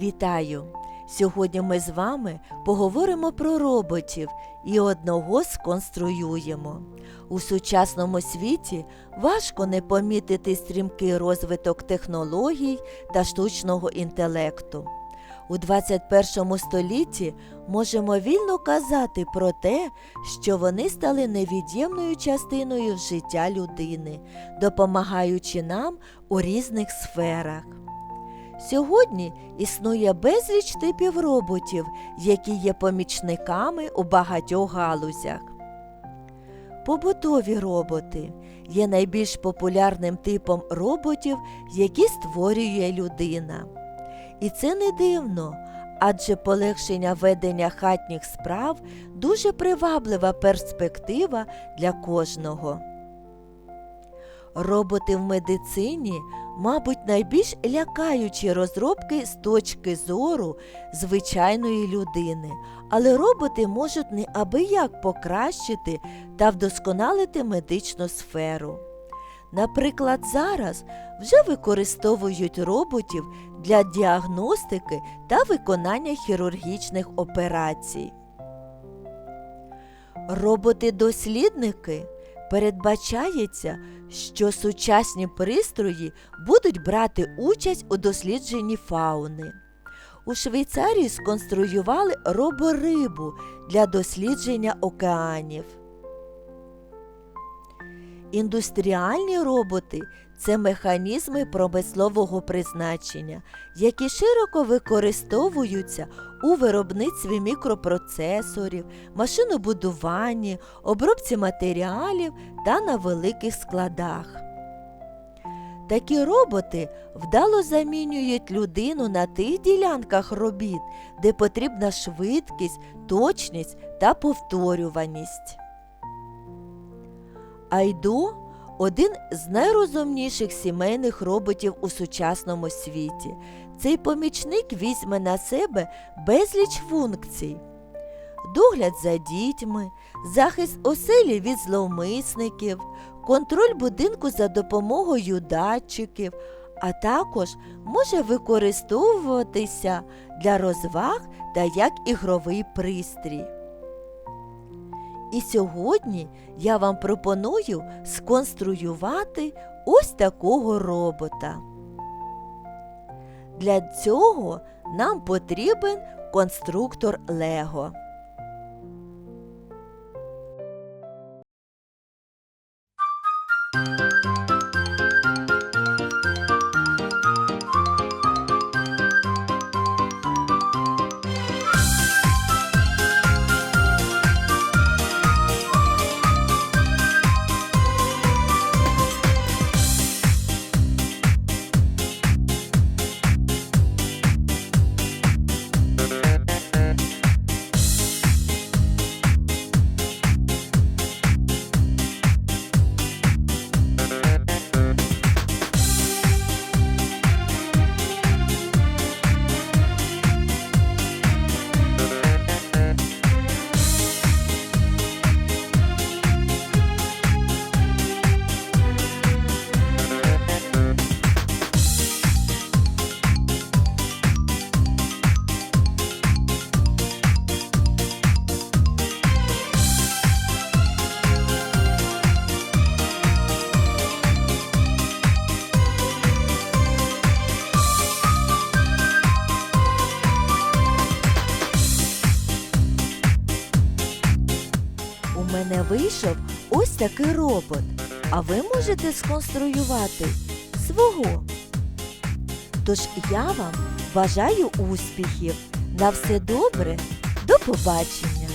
Вітаю! Сьогодні ми з вами поговоримо про роботів і одного сконструюємо. У сучасному світі важко не помітити стрімкий розвиток технологій та штучного інтелекту. У 21 столітті можемо вільно казати про те, що вони стали невід'ємною частиною життя людини, допомагаючи нам у різних сферах. Сьогодні існує безліч типів роботів, які є помічниками у багатьох галузях. Побутові роботи є найбільш популярним типом роботів, які створює людина. І це не дивно, адже полегшення ведення хатніх справ дуже приваблива перспектива для кожного. Роботи в медицині, мабуть, найбільш лякаючі розробки з точки зору звичайної людини, але роботи можуть неабияк покращити та вдосконалити медичну сферу. Наприклад, зараз вже використовують роботів для діагностики та виконання хірургічних операцій. Роботи-дослідники передбачається, що сучасні пристрої будуть брати участь у дослідженні фауни. У Швейцарії сконструювали роборибу для дослідження океанів. Індустріальні роботи це механізми промислового призначення, які широко використовуються у виробництві мікропроцесорів, машинобудуванні, обробці матеріалів та на великих складах. Такі роботи вдало замінюють людину на тих ділянках робіт, де потрібна швидкість, точність та повторюваність. Айдо один з найрозумніших сімейних роботів у сучасному світі. Цей помічник візьме на себе безліч функцій. Догляд за дітьми, захист оселі від зловмисників, контроль будинку за допомогою датчиків, а також може використовуватися для розваг та як ігровий пристрій. І сьогодні я вам пропоную сконструювати ось такого робота. Для цього нам потрібен конструктор Лего. Вийшов ось такий робот. А ви можете сконструювати свого. Тож я вам бажаю успіхів. На все добре, до побачення!